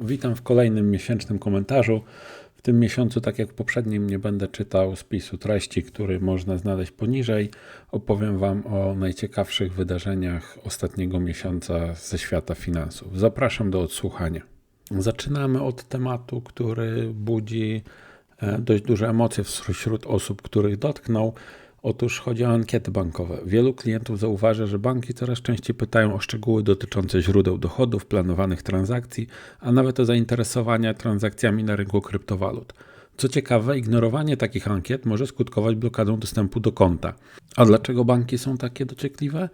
Witam w kolejnym miesięcznym komentarzu. W tym miesiącu, tak jak w poprzednim, nie będę czytał spisu treści, który można znaleźć poniżej. Opowiem Wam o najciekawszych wydarzeniach ostatniego miesiąca ze świata finansów. Zapraszam do odsłuchania. Zaczynamy od tematu, który budzi e, dość duże emocje wśród osób, których dotknął Otóż chodzi o ankiety bankowe. Wielu klientów zauważa, że banki coraz częściej pytają o szczegóły dotyczące źródeł dochodów, planowanych transakcji, a nawet o zainteresowania transakcjami na rynku kryptowalut. Co ciekawe, ignorowanie takich ankiet może skutkować blokadą dostępu do konta. A dlaczego banki są takie dociekliwe?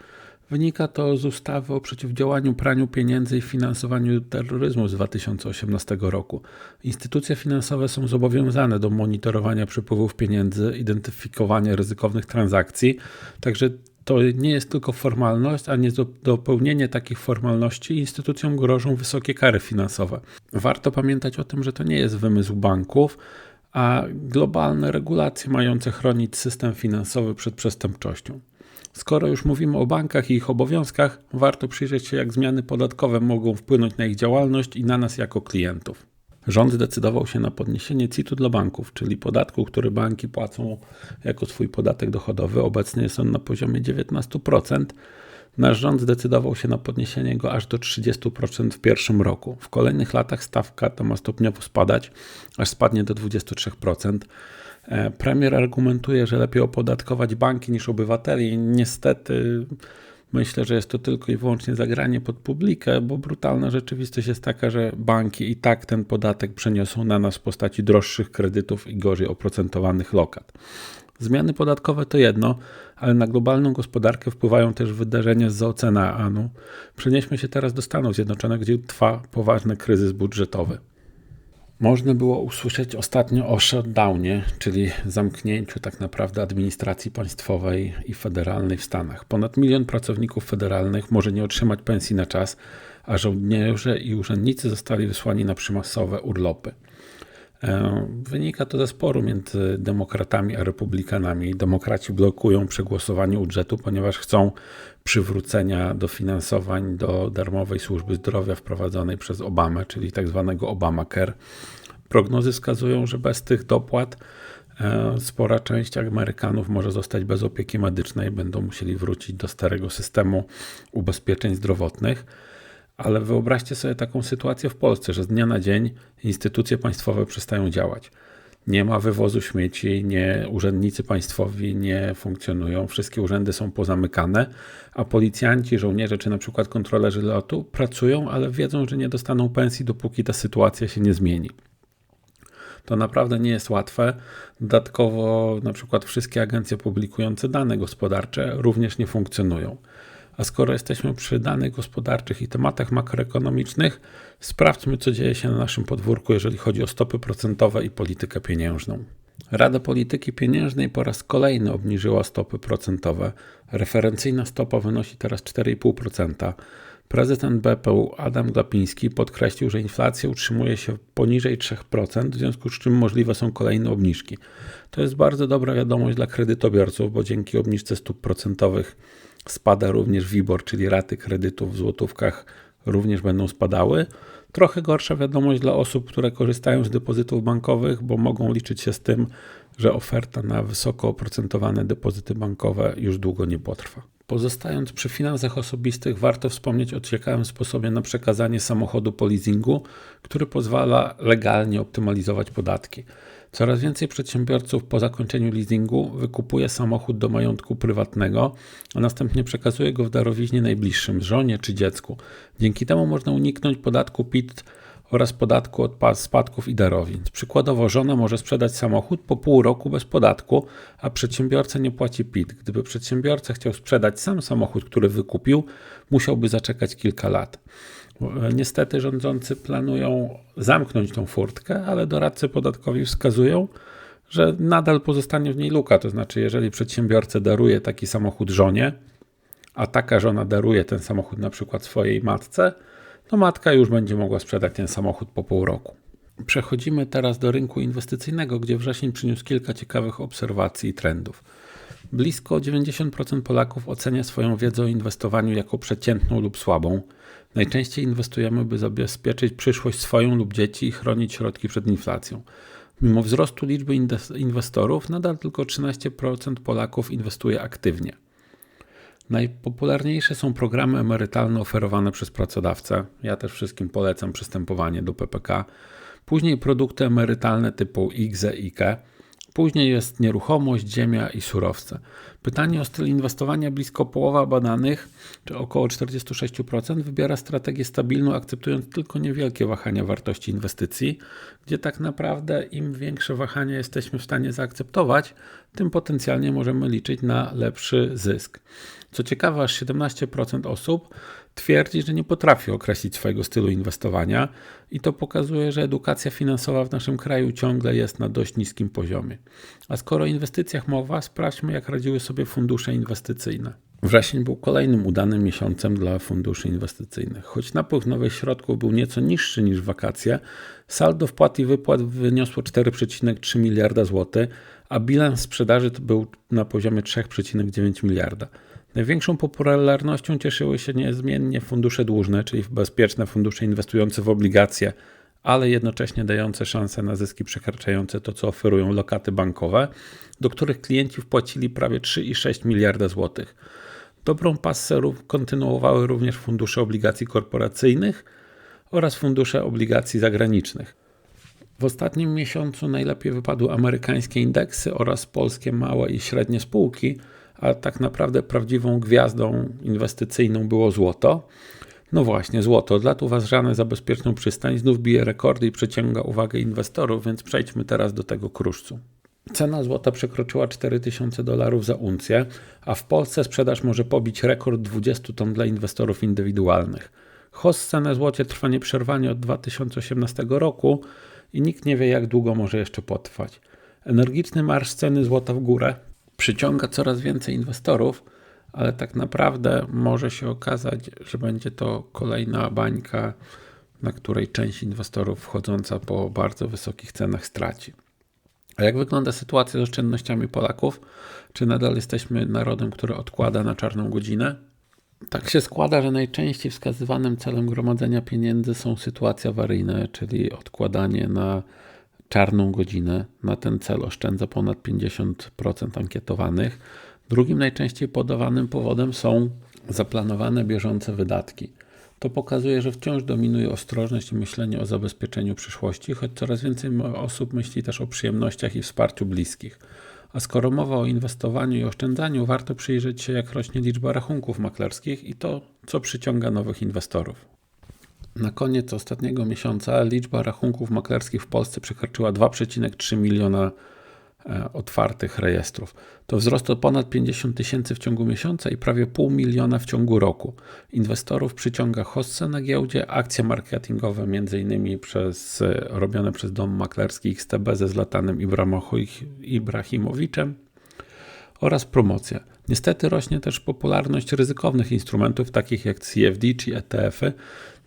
Wynika to z ustawy o przeciwdziałaniu praniu pieniędzy i finansowaniu terroryzmu z 2018 roku. Instytucje finansowe są zobowiązane do monitorowania przepływów pieniędzy, identyfikowania ryzykownych transakcji, także to nie jest tylko formalność, a nie dopełnienie takich formalności instytucjom grożą wysokie kary finansowe. Warto pamiętać o tym, że to nie jest wymysł banków, a globalne regulacje mające chronić system finansowy przed przestępczością. Skoro już mówimy o bankach i ich obowiązkach, warto przyjrzeć się, jak zmiany podatkowe mogą wpłynąć na ich działalność i na nas jako klientów. Rząd zdecydował się na podniesienie CIT-u dla banków, czyli podatku, który banki płacą jako swój podatek dochodowy. Obecnie jest on na poziomie 19%. Nasz rząd zdecydował się na podniesienie go aż do 30% w pierwszym roku. W kolejnych latach stawka ta ma stopniowo spadać, aż spadnie do 23%. E, premier argumentuje, że lepiej opodatkować banki niż obywateli. Niestety myślę, że jest to tylko i wyłącznie zagranie pod publikę, bo brutalna rzeczywistość jest taka, że banki i tak ten podatek przeniosą na nas w postaci droższych kredytów i gorzej oprocentowanych lokat. Zmiany podatkowe to jedno, ale na globalną gospodarkę wpływają też wydarzenia z oceanu. Przenieśmy się teraz do Stanów Zjednoczonych, gdzie trwa poważny kryzys budżetowy. Można było usłyszeć ostatnio o shutdownie, czyli zamknięciu tak naprawdę administracji państwowej i federalnej w Stanach. Ponad milion pracowników federalnych może nie otrzymać pensji na czas, a żołnierze i urzędnicy zostali wysłani na przymusowe urlopy. E, wynika to ze sporu między demokratami a republikanami. Demokraci blokują przegłosowanie budżetu, ponieważ chcą przywrócenia dofinansowań do darmowej służby zdrowia wprowadzonej przez Obamę, czyli tzw. Tak Obamacare. Prognozy wskazują, że bez tych dopłat e, spora część Amerykanów może zostać bez opieki medycznej, będą musieli wrócić do starego systemu ubezpieczeń zdrowotnych. Ale wyobraźcie sobie taką sytuację w Polsce, że z dnia na dzień instytucje państwowe przestają działać. Nie ma wywozu śmieci, nie, urzędnicy państwowi nie funkcjonują, wszystkie urzędy są pozamykane, a policjanci, żołnierze czy na przykład kontrolerzy lotu pracują, ale wiedzą, że nie dostaną pensji, dopóki ta sytuacja się nie zmieni. To naprawdę nie jest łatwe. Dodatkowo, na przykład, wszystkie agencje publikujące dane gospodarcze również nie funkcjonują. A skoro jesteśmy przy danych gospodarczych i tematach makroekonomicznych, sprawdźmy, co dzieje się na naszym podwórku, jeżeli chodzi o stopy procentowe i politykę pieniężną. Rada Polityki Pieniężnej po raz kolejny obniżyła stopy procentowe. Referencyjna stopa wynosi teraz 4,5%. Prezydent BPU Adam Glapiński podkreślił, że inflacja utrzymuje się poniżej 3%, w związku z czym możliwe są kolejne obniżki. To jest bardzo dobra wiadomość dla kredytobiorców, bo dzięki obniżce stóp procentowych Spada również WIBOR, czyli raty kredytów w złotówkach również będą spadały. Trochę gorsza wiadomość dla osób, które korzystają z depozytów bankowych, bo mogą liczyć się z tym, że oferta na wysoko oprocentowane depozyty bankowe już długo nie potrwa. Pozostając przy finansach osobistych, warto wspomnieć o ciekawym sposobie na przekazanie samochodu po leasingu, który pozwala legalnie optymalizować podatki. Coraz więcej przedsiębiorców po zakończeniu leasingu wykupuje samochód do majątku prywatnego, a następnie przekazuje go w darowiźnie najbliższym, żonie czy dziecku. Dzięki temu można uniknąć podatku PIT oraz podatku od spadków i darowizn. Przykładowo żona może sprzedać samochód po pół roku bez podatku, a przedsiębiorca nie płaci PIT. Gdyby przedsiębiorca chciał sprzedać sam samochód, który wykupił, musiałby zaczekać kilka lat. Niestety rządzący planują zamknąć tą furtkę, ale doradcy podatkowi wskazują, że nadal pozostanie w niej luka. To znaczy, jeżeli przedsiębiorca daruje taki samochód żonie, a taka żona daruje ten samochód na przykład swojej matce, to matka już będzie mogła sprzedać ten samochód po pół roku. Przechodzimy teraz do rynku inwestycyjnego, gdzie wrzesień przyniósł kilka ciekawych obserwacji i trendów. Blisko 90% Polaków ocenia swoją wiedzę o inwestowaniu jako przeciętną lub słabą. Najczęściej inwestujemy, by zabezpieczyć przyszłość swoją lub dzieci i chronić środki przed inflacją. Mimo wzrostu liczby inwestorów, nadal tylko 13% Polaków inwestuje aktywnie. Najpopularniejsze są programy emerytalne oferowane przez pracodawcę. Ja też wszystkim polecam przystępowanie do PPK. Później produkty emerytalne typu IGZE, IKE. Później jest nieruchomość, ziemia i surowce. Pytanie o styl inwestowania blisko połowa badanych, czy około 46%, wybiera strategię stabilną, akceptując tylko niewielkie wahania wartości inwestycji, gdzie tak naprawdę im większe wahania jesteśmy w stanie zaakceptować, tym potencjalnie możemy liczyć na lepszy zysk. Co ciekawe, aż 17% osób twierdzi, że nie potrafi określić swojego stylu inwestowania i to pokazuje, że edukacja finansowa w naszym kraju ciągle jest na dość niskim poziomie. A skoro o inwestycjach mowa, sprawdźmy jak radziły sobie fundusze inwestycyjne. Wrzesień był kolejnym udanym miesiącem dla funduszy inwestycyjnych. Choć napływ nowych środków był nieco niższy niż wakacje, saldo wpłat i wypłat wyniosło 4,3 miliarda złotych, a bilans sprzedaży był na poziomie 3,9 miliarda. Największą popularnością cieszyły się niezmiennie fundusze dłużne, czyli bezpieczne fundusze inwestujące w obligacje, ale jednocześnie dające szanse na zyski przekraczające to, co oferują lokaty bankowe, do których klienci wpłacili prawie 3,6 miliarda złotych. Dobrą pasę kontynuowały również fundusze obligacji korporacyjnych oraz fundusze obligacji zagranicznych. W ostatnim miesiącu najlepiej wypadły amerykańskie indeksy oraz polskie małe i średnie spółki, a tak naprawdę prawdziwą gwiazdą inwestycyjną było złoto. No właśnie, złoto, od lat uważane za bezpieczną przystań, znów bije rekordy i przyciąga uwagę inwestorów, więc przejdźmy teraz do tego kruszcu. Cena złota przekroczyła 4000 dolarów za uncję, a w Polsce sprzedaż może pobić rekord 20 ton dla inwestorów indywidualnych. Hossę na złocie trwa nieprzerwanie od 2018 roku i nikt nie wie, jak długo może jeszcze potrwać. Energiczny marsz ceny złota w górę przyciąga coraz więcej inwestorów, ale tak naprawdę może się okazać, że będzie to kolejna bańka, na której część inwestorów wchodząca po bardzo wysokich cenach straci. A jak wygląda sytuacja z oszczędnościami Polaków? Czy nadal jesteśmy narodem, który odkłada na czarną godzinę? Tak się składa, że najczęściej wskazywanym celem gromadzenia pieniędzy są sytuacje awaryjne, czyli odkładanie na czarną godzinę. Na ten cel oszczędza ponad 50% ankietowanych. Drugim najczęściej podawanym powodem są zaplanowane bieżące wydatki. To pokazuje, że wciąż dominuje ostrożność i myślenie o zabezpieczeniu przyszłości, choć coraz więcej osób myśli też o przyjemnościach i wsparciu bliskich. A skoro mowa o inwestowaniu i oszczędzaniu, warto przyjrzeć się, jak rośnie liczba rachunków maklerskich i to, co przyciąga nowych inwestorów. Na koniec ostatniego miesiąca liczba rachunków maklerskich w Polsce przekroczyła 2,3 miliona e, otwartych rejestrów. To wzrost o ponad 50 tysięcy w ciągu miesiąca i prawie pół miliona w ciągu roku. Inwestorów przyciąga hossę na giełdzie, akcje marketingowe m.in. Przez, e, robione przez dom maklerski XTB ze Zlatanem Ibrahimowiczem oraz promocja. Niestety rośnie też popularność ryzykownych instrumentów takich jak CFD czy ETF-y,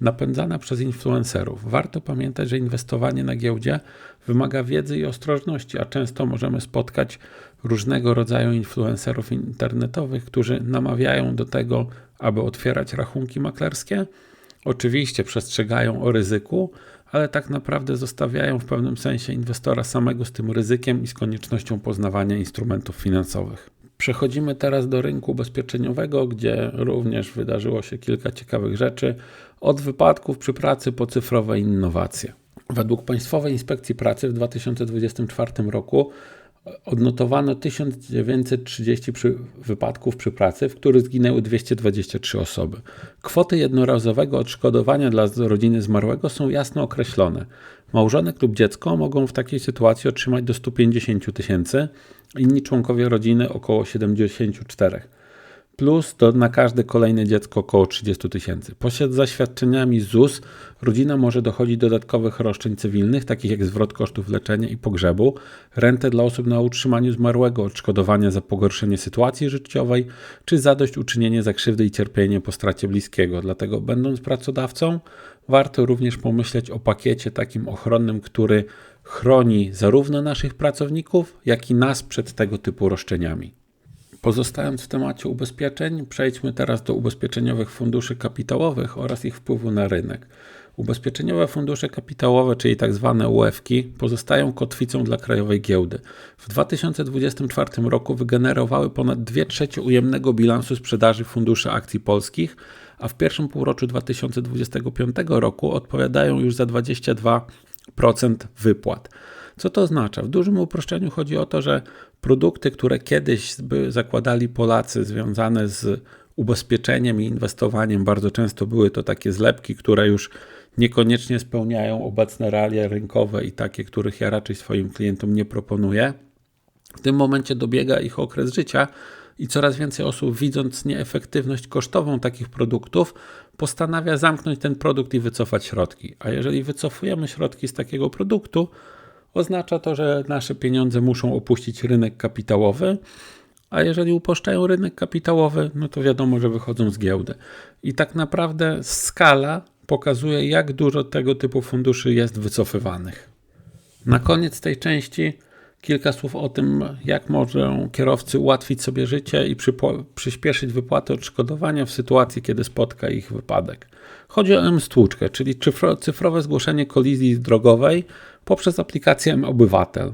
napędzana przez influencerów. Warto pamiętać, że inwestowanie na giełdzie wymaga wiedzy i ostrożności, a często możemy spotkać różnego rodzaju influencerów internetowych, którzy namawiają do tego, aby otwierać rachunki maklerskie. Oczywiście przestrzegają o ryzyku, ale tak naprawdę zostawiają w pewnym sensie inwestora samego z tym ryzykiem i z koniecznością poznawania instrumentów finansowych. Przechodzimy teraz do rynku ubezpieczeniowego, gdzie również wydarzyło się kilka ciekawych rzeczy, od wypadków przy pracy po cyfrowe innowacje. Według Państwowej Inspekcji Pracy w 2024 roku odnotowano 1930 przy wypadków przy pracy, w których zginęły 223 osoby. Kwoty jednorazowego odszkodowania dla rodziny zmarłego są jasno określone. Małżonek lub dziecko mogą w takiej sytuacji otrzymać do 150 tysięcy, inni członkowie rodziny około 74 plus to na każde kolejne dziecko około 30 tysięcy. Pośród zaświadczeniami ZUS rodzina może dochodzić dodatkowych roszczeń cywilnych, takich jak zwrot kosztów leczenia i pogrzebu, rentę dla osób na utrzymaniu zmarłego, odszkodowania za pogorszenie sytuacji życiowej, czy zadośćuczynienie za krzywdy i cierpienie po stracie bliskiego. Dlatego, będąc pracodawcą, warto również pomyśleć o pakiecie takim ochronnym, który chroni zarówno naszych pracowników, jak i nas przed tego typu roszczeniami. Pozostając w temacie ubezpieczeń, przejdźmy teraz do ubezpieczeniowych funduszy kapitałowych oraz ich wpływu na rynek. Ubezpieczeniowe fundusze kapitałowe, czyli tzw. Tak UEFki, pozostają kotwicą dla krajowej giełdy. W 2024 roku wygenerowały ponad 2 trzecie ujemnego bilansu sprzedaży funduszy akcji polskich, a w pierwszym półroczu 2025 roku odpowiadają już za 22% wypłat. Co to oznacza? W dużym uproszczeniu chodzi o to, że produkty, które kiedyś by zakładali Polacy związane z ubezpieczeniem i inwestowaniem, bardzo często były to takie zlepki, które już niekoniecznie spełniają obecne realia rynkowe i takie, których ja raczej swoim klientom nie proponuję. W tym momencie dobiega ich okres życia i coraz więcej osób, widząc nieefektywność kosztową takich produktów, postanawia zamknąć ten produkt i wycofać środki. A jeżeli wycofujemy środki z takiego produktu, oznacza to, że nasze pieniądze muszą opuścić rynek kapitałowy. A jeżeli upuszczają rynek kapitałowy, no to wiadomo, że wychodzą z giełdy. I tak naprawdę skala pokazuje, jak dużo tego typu funduszy jest wycofywanych. Na koniec tej części kilka słów o tym, jak mogą kierowcy ułatwić sobie życie i przyspieszyć wypłatę odszkodowania w sytuacji, kiedy spotka ich wypadek. Chodzi o M-stłuczkę, czyli cyfrowe zgłoszenie kolizji drogowej poprzez aplikację M-Obywatel.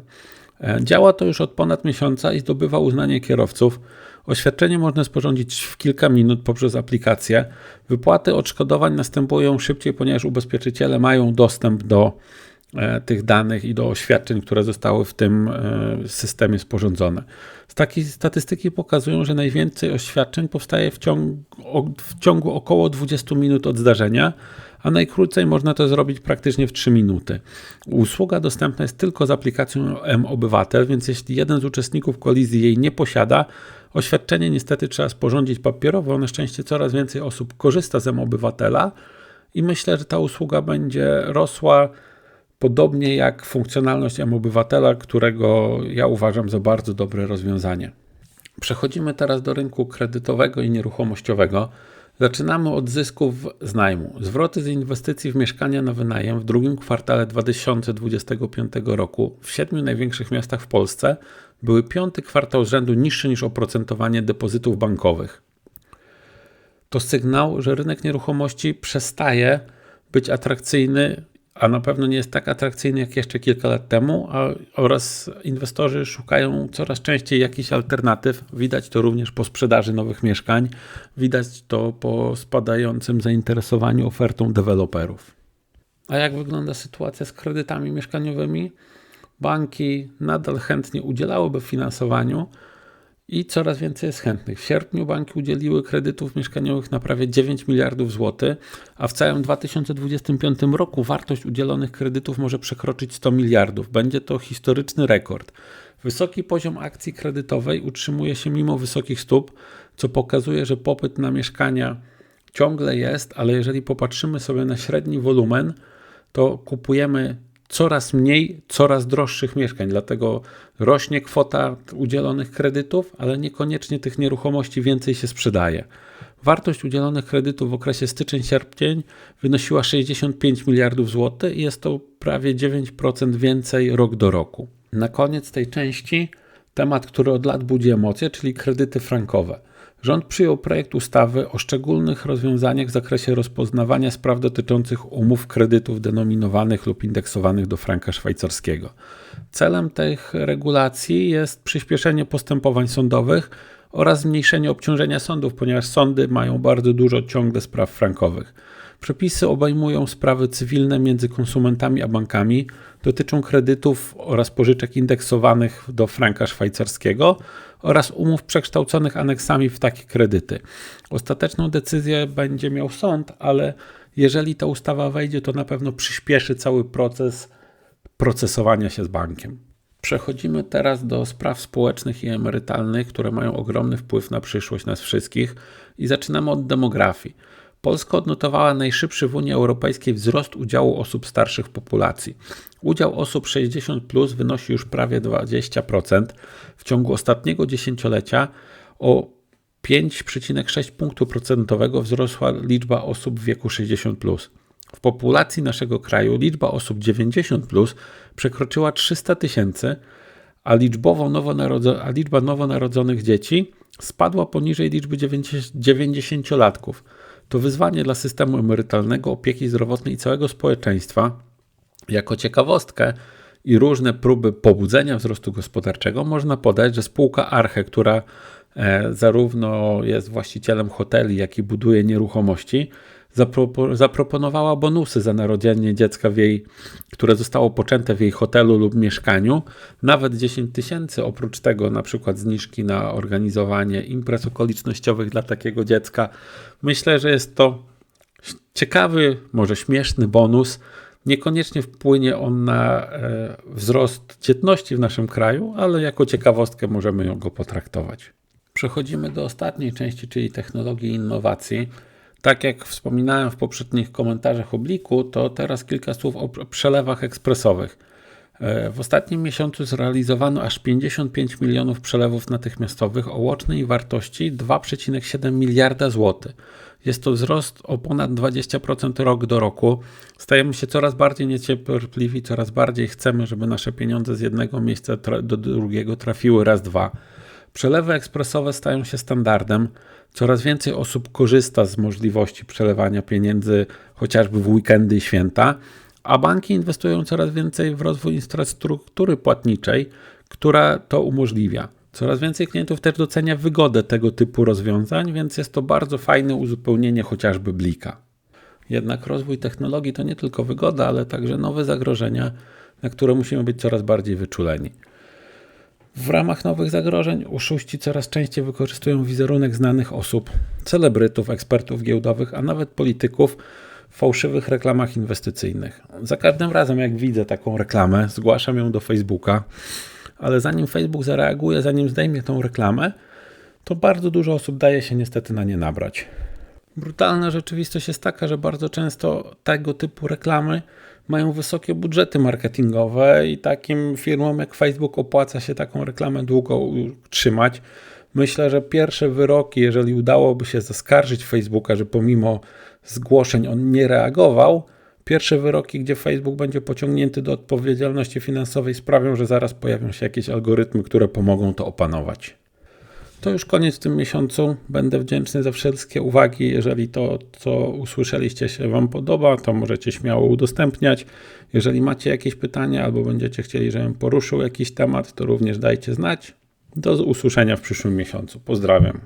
E, działa to już od ponad miesiąca i zdobywa uznanie kierowców. Oświadczenie można sporządzić w kilka minut poprzez aplikację. Wypłaty odszkodowań następują szybciej, ponieważ ubezpieczyciele mają dostęp do tych danych i do oświadczeń, które zostały w tym e, systemie sporządzone. Takie statystyki pokazują, że najwięcej oświadczeń powstaje w ciągu, w ciągu około 20 minut od zdarzenia, a najkrócej można to zrobić praktycznie w 3 minuty. Usługa dostępna jest tylko z aplikacją M-Obywatel, więc jeśli jeden z uczestników kolizji jej nie posiada, oświadczenie niestety trzeba sporządzić papierowo. Na szczęście coraz więcej osób korzysta z M-Obywatela i myślę, że ta usługa będzie rosła podobnie jak funkcjonalność M-Obywatela, którego ja uważam za bardzo dobre rozwiązanie. Przechodzimy teraz do rynku kredytowego i nieruchomościowego. Zaczynamy od zysków z najmu. Zwroty z inwestycji w mieszkania na wynajem w drugim kwartale 2025 roku w siedmiu największych miastach w Polsce były piąty kwartał z rzędu niższy niż oprocentowanie depozytów bankowych. To sygnał, że rynek nieruchomości przestaje być atrakcyjny a na pewno nie jest tak atrakcyjny jak jeszcze kilka lat temu, a, oraz inwestorzy szukają coraz częściej jakichś alternatyw. Widać to również po sprzedaży nowych mieszkań, widać to po spadającym zainteresowaniu ofertą deweloperów. A jak wygląda sytuacja z kredytami mieszkaniowymi? Banki nadal chętnie udzielałyby finansowaniu, i coraz więcej jest chętnych. W sierpniu banki udzieliły kredytów mieszkaniowych na prawie 9 miliardów złotych, a w całym 2025 roku wartość udzielonych kredytów może przekroczyć 100 miliardów. Będzie to historyczny rekord. Wysoki poziom akcji kredytowej utrzymuje się mimo wysokich stóp, co pokazuje, że popyt na mieszkania ciągle jest, ale jeżeli popatrzymy sobie na średni wolumen, to kupujemy coraz mniej, coraz droższych mieszkań. Dlatego rośnie kwota udzielonych kredytów, ale niekoniecznie tych nieruchomości więcej się sprzedaje. Wartość udzielonych kredytów w okresie styczeń-sierpień wynosiła 65 miliardów złotych i jest to prawie 9% więcej rok do roku. Na koniec tej części temat, który od lat budzi emocje, czyli kredyty frankowe. Rząd przyjął projekt ustawy o szczególnych rozwiązaniach w zakresie rozpoznawania spraw dotyczących umów kredytów denominowanych lub indeksowanych do franka szwajcarskiego. Celem tych regulacji jest przyspieszenie postępowań sądowych oraz zmniejszenie obciążenia sądów, ponieważ sądy mają bardzo dużo ciągle spraw frankowych. Przepisy obejmują sprawy cywilne między konsumentami a bankami, dotyczą kredytów oraz pożyczek indeksowanych do franka szwajcarskiego oraz umów przekształconych aneksami w takie kredyty. Ostateczną decyzję będzie miał sąd, ale jeżeli ta ustawa wejdzie, to na pewno przyspieszy cały proces procesowania się z bankiem. Przechodzimy teraz do spraw społecznych i emerytalnych, które mają ogromny wpływ na przyszłość nas wszystkich i zaczynamy od demografii. Polska odnotowała najszybszy w Unii Europejskiej wzrost udziału osób starszych w populacji. Udział osób 60 plus wynosi już prawie 20%. W ciągu ostatniego dziesięciolecia o 5,6 punktu procentowego wzrosła liczba osób w wieku 60 plus. W populacji naszego kraju liczba osób 90 plus przekroczyła 300 tysięcy, a, a liczba nowonarodzonych dzieci spadła poniżej liczby 90-latków. To wyzwanie dla systemu emerytalnego, opieki zdrowotnej i całego społeczeństwa. Jako ciekawostkę i różne próby pobudzenia wzrostu gospodarczego można podać, że spółka Arche, która e, zarówno jest właścicielem hoteli, jak i buduje nieruchomości, zapropo zaproponowała bonusy za narodzenie dziecka, w jej, które zostało poczęte w jej hotelu lub mieszkaniu, nawet 10 tysięcy. Oprócz tego, na przykład zniżki na organizowanie imprez okolicznościowych dla takiego dziecka. Myślę, że jest to ciekawy, może śmieszny bonus. Niekoniecznie wpłynie on na e, wzrost dzietności w naszym kraju, ale jako ciekawostkę możemy go potraktować. Przechodzimy do ostatniej części, czyli technologii i innowacji. Tak jak wspominałem w poprzednich komentarzach obliku, to teraz kilka słów o przelewach ekspresowych. E, w ostatnim miesiącu zrealizowano aż 55 milionów przelewów natychmiastowych o łącznej wartości 2,7 miliarda złotych. Jest to wzrost o ponad 20% rok do roku. Stajemy się coraz bardziej niecierpliwi, coraz bardziej chcemy, żeby nasze pieniądze z jednego miejsca do drugiego trafiły raz, dwa. Przelewy ekspresowe stają się standardem. Coraz więcej osób korzysta z możliwości przelewania pieniędzy chociażby w weekendy i święta, a banki inwestują coraz więcej w rozwój infrastruktury płatniczej, która to umożliwia. Coraz więcej klientów też docenia wygodę tego typu rozwiązań, więc jest to bardzo fajne uzupełnienie chociażby blika. Jednak rozwój technologii to nie tylko wygoda, ale także nowe zagrożenia, na które musimy być coraz bardziej wyczuleni. W ramach nowych zagrożeń oszuści coraz częściej wykorzystują wizerunek znanych osób, celebrytów, ekspertów giełdowych, a nawet polityków w fałszywych reklamach inwestycyjnych. Za każdym razem, jak widzę taką reklamę, zgłaszam ją do Facebooka, ale zanim Facebook zareaguje, zanim zdejmie tą reklamę, to bardzo dużo osób daje się niestety na nie nabrać. Brutalna rzeczywistość jest taka, że bardzo często tego typu reklamy mają wysokie budżety marketingowe i takim firmom jak Facebook opłaca się taką reklamę długo trzymać. Myślę, że pierwsze wyroki, jeżeli udałoby się zaskarżyć Facebooka, że pomimo zgłoszeń on nie reagował, pierwsze wyroki, gdzie Facebook będzie pociągnięty do odpowiedzialności finansowej, sprawią, że zaraz pojawią się jakieś algorytmy, które pomogą to opanować. To już koniec w tym miesiącu. Będę wdzięczny za wszystkie uwagi. Jeżeli to, co usłyszeliście, się Wam podoba, to możecie śmiało udostępniać. Jeżeli macie jakieś pytania albo będziecie chcieli, żebym poruszył jakiś temat, to również dajcie znać. Do usłyszenia w przyszłym miesiącu. Pozdrawiam.